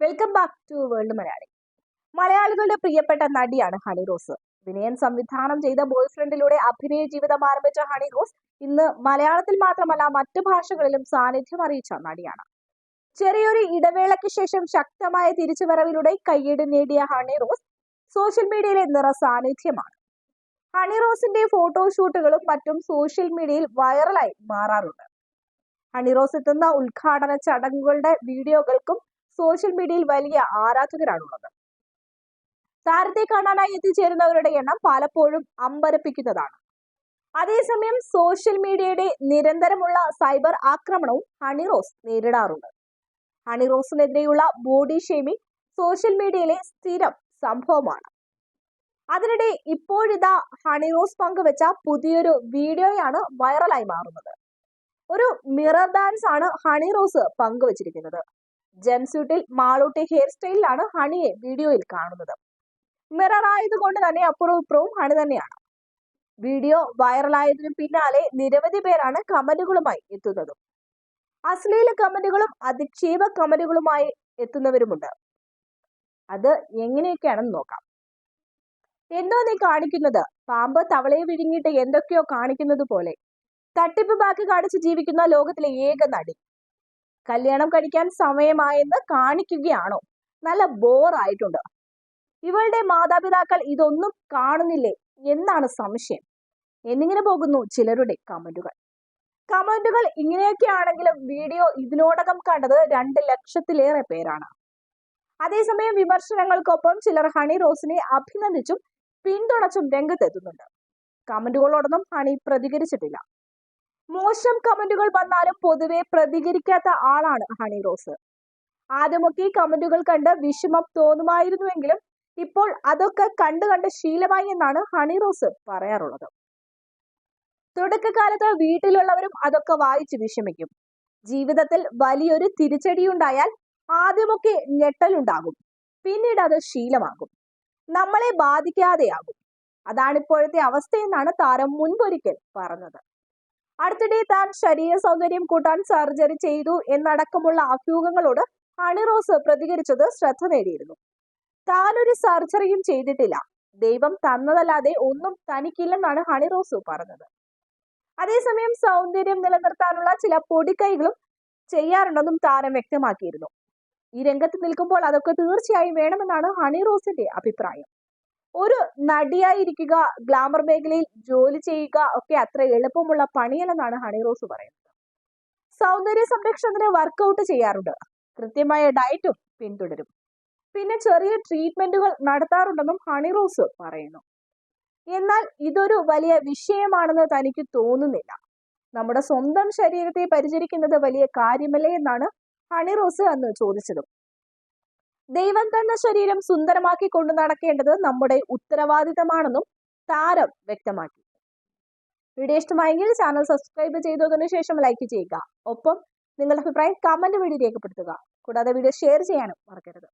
Welcome back to world Malayali മലയാളികളുടെ പ്രിയപ്പെട്ട നടിയാണ് ഹണി റോസ് വിനയൻ സംവിധാനം ചെയ്ത ബോയ് ഫ്രണ്ടിലൂടെ അഭിനയ ജീവിതം ആരംഭിച്ച ഹണി റോസ് ഇന്ന് മലയാളത്തിൽ മാത്രമല്ല മറ്റു ഭാഷകളിലും സാന്നിധ്യം അറിയിച്ച നടിയാണ്. ചെറിയൊരു ഇടവേളയ്ക്ക് ശേഷം ശക്തമായ തിരിച്ചുവരവിലൂടെ കയ്യടി നേടിയ ഹണി റോസ് സോഷ്യൽ മീഡിയയിലെ നിറ സാന്നിധ്യമാണ്. ഹണി റോസിന്റെ ഫോട്ടോഷൂട്ടുകളും മറ്റും സോഷ്യൽ മീഡിയയിൽ വൈറലായി മാറാറുണ്ട്. ഹണി റോസ് എത്തുന്ന ഉദ്ഘാടന ചടങ്ങുകളുടെ വീഡിയോകൾക്കും സോഷ്യൽ മീഡിയയിൽ വലിയ ആരാധകരാണുള്ളത്. താരത്തെ കാണാനായി എത്തിച്ചേരുന്നവരുടെ എണ്ണം പലപ്പോഴും അമ്പരപ്പിക്കുന്നതാണ്. അതേസമയം സോഷ്യൽ മീഡിയയുടെ നിരന്തരമുള്ള സൈബർ ആക്രമണവും ഹണിറോസ് നേരിടാറുണ്ട്. ഹണിറോസിനെതിരെയുള്ള ബോഡി ഷേമിംഗ് സോഷ്യൽ മീഡിയയിലെ സ്ഥിരം സംഭവമാണ്. അതിനിടെ ഇപ്പോഴിതാ ഹണിറോസ് പങ്കുവെച്ച പുതിയൊരു വീഡിയോയാണ് വൈറലായി മാറുന്നത്. ഒരു മിറർ ഡാൻസ് ആണ് ഹണിറോസ് പങ്കുവച്ചിരിക്കുന്നത്. ജംസ്യൂട്ടിൽ മാളൂട്ടി ഹെയർ സ്റ്റൈലിലാണ് ഹണിയെ വീഡിയോയിൽ കാണുന്നത്. മിറർ ആയതുകൊണ്ട് തന്നെ അപ്പുറവും ഇപ്പുറവും ഹണി തന്നെയാണ്. വീഡിയോ വൈറലായതിനു പിന്നാലെ നിരവധി പേരാണ് കമന്റുകളുമായി എത്തുന്നതും. അശ്ലീല കമന്റുകളും അധിക്ഷേപ കമന്റുകളുമായി എത്തുന്നവരുമുണ്ട്. അത് എങ്ങനെയൊക്കെയാണെന്ന് നോക്കാം. എന്തോ നീ കാണിക്കുന്നത്? പാമ്പ് തവളയെ വിഴുങ്ങിയിട്ട് എന്തൊക്കെയോ കാണിക്കുന്നത് പോലെ തട്ടിപ്പ് ബാക്കി കാണിച്ച് ജീവിക്കുന്ന ലോകത്തിലെ ഏക നടി. കല്യാണം കഴിക്കാൻ സമയമായെന്ന് കാണിക്കുകയാണോ? നല്ല ബോറായിട്ടുണ്ട് ഇവളുടെ മാതാപിതാക്കൾ ഇതൊന്നും കാണുന്നില്ലേ എന്നാണ് സംശയം. എന്നിങ്ങനെ പോകുന്നു ചിലരുടെ കമന്റുകൾ. കമന്റുകൾ ഇങ്ങനെയൊക്കെ ആണെങ്കിലും വീഡിയോ ഇതിനോടകം കണ്ടത് രണ്ട് ലക്ഷത്തിലേറെ പേരാണ്. അതേസമയം വിമർശനങ്ങൾക്കൊപ്പം ചിലർ ഹണി റോസിനെ അഭിനന്ദിച്ചും പിന്തുണച്ചും രംഗത്തെത്തുന്നുണ്ട്. കമന്റുകളോടൊന്നും ഹണി പ്രതികരിച്ചിട്ടില്ല. മോശം കമന്റുകൾ വന്നാലും പൊതുവെ പ്രതികരിക്കാത്ത ആളാണ് ഹണി റോസ്. ആദ്യമൊക്കെ ഈ കമന്റുകൾ കണ്ട് വിഷമം തോന്നുമായിരുന്നുവെങ്കിലും ഇപ്പോൾ അതൊക്കെ കണ്ടു കണ്ട് ശീലമായി എന്നാണ് ഹണി റോസ് പറയാറുള്ളത്. തുടക്കകാലത്ത് വീട്ടിലുള്ളവരും അതൊക്കെ വായിച്ച് വിഷമിക്കും. ജീവിതത്തിൽ വലിയൊരു തിരിച്ചടിയുണ്ടായാൽ ആദ്യമൊക്കെ ഞെട്ടലുണ്ടാകും. പിന്നീട് അത് ശീലമാകും. നമ്മളെ ബാധിക്കാതെയാകും. അതാണ് ഇപ്പോഴത്തെ അവസ്ഥയെന്നാണ് താരം മുൻപൊരിക്കൽ പറഞ്ഞത്. അടുത്തിടെ താൻ ശരീര സൗന്ദര്യം കൂട്ടാൻ സർജറി ചെയ്തു എന്നടക്കമുള്ള അഭ്യൂഹങ്ങളോട് ഹണിറോസ് പ്രതികരിച്ചത് ശ്രദ്ധ നേടിയിരുന്നു. താനൊരു സർജറിയും ചെയ്തിട്ടില്ല. ദൈവം തന്നതല്ലാതെ ഒന്നും തനിക്കില്ലെന്നാണ് ഹണിറോസ് പറഞ്ഞത്. അതേസമയം സൗന്ദര്യം നിലനിർത്താനുള്ള ചില പൊടിക്കൈകളും ചെയ്യാറുണ്ടെന്നും താരം വ്യക്തമാക്കിയിരുന്നു. ഈ രംഗത്ത് നിൽക്കുമ്പോൾ അതൊക്കെ തീർച്ചയായും വേണമെന്നാണ് ഹണി റോസിന്റെ അഭിപ്രായം. ഒരു നടിയായിരിക്കുക ഗ്ലാമർ മേഖലയിൽ ജോലി ചെയ്യുക ഒക്കെ അത്ര എളുപ്പമുള്ള പണിയല്ലെന്നാണ് ഹണി റോസ് പറയുന്നത്. സൗന്ദര്യ സംരക്ഷണത്തിന് വർക്കൗട്ട് ചെയ്യാറുണ്ട്. കൃത്യമായ ഡയറ്റും പിന്തുടരും. പിന്നെ ചെറിയ ട്രീറ്റ്മെന്റുകൾ നടത്താറുണ്ടെന്നും ഹണി റോസ് പറയുന്നു. എന്നാൽ ഇതൊരു വലിയ വിഷയമാണെന്ന് തനിക്ക് തോന്നുന്നില്ല. നമ്മുടെ സ്വന്തം ശരീരത്തെ പരിചരിക്കുന്നത് വലിയ കാര്യമല്ലേ എന്നാണ് ഹണി റോസ് അന്ന് ചോദിച്ചതും. ദൈവം തന്ന ശരീരം സുന്ദരമാക്കി കൊണ്ടു നടക്കേണ്ടത് നമ്മുടെ ഉത്തരവാദിത്തമാണെന്നും താരം വ്യക്തമാക്കി. വീഡിയോ ഇഷ്ടമായെങ്കിൽ ചാനൽ സബ്സ്ക്രൈബ് ചെയ്തതിനു ശേഷം ലൈക്ക് ചെയ്യുക. ഒപ്പം നിങ്ങളുടെ അഭിപ്രായം കമന്റ് വഴി രേഖപ്പെടുത്തുക. കൂടാതെ വീഡിയോ ഷെയർ ചെയ്യാനും മറക്കരുത്.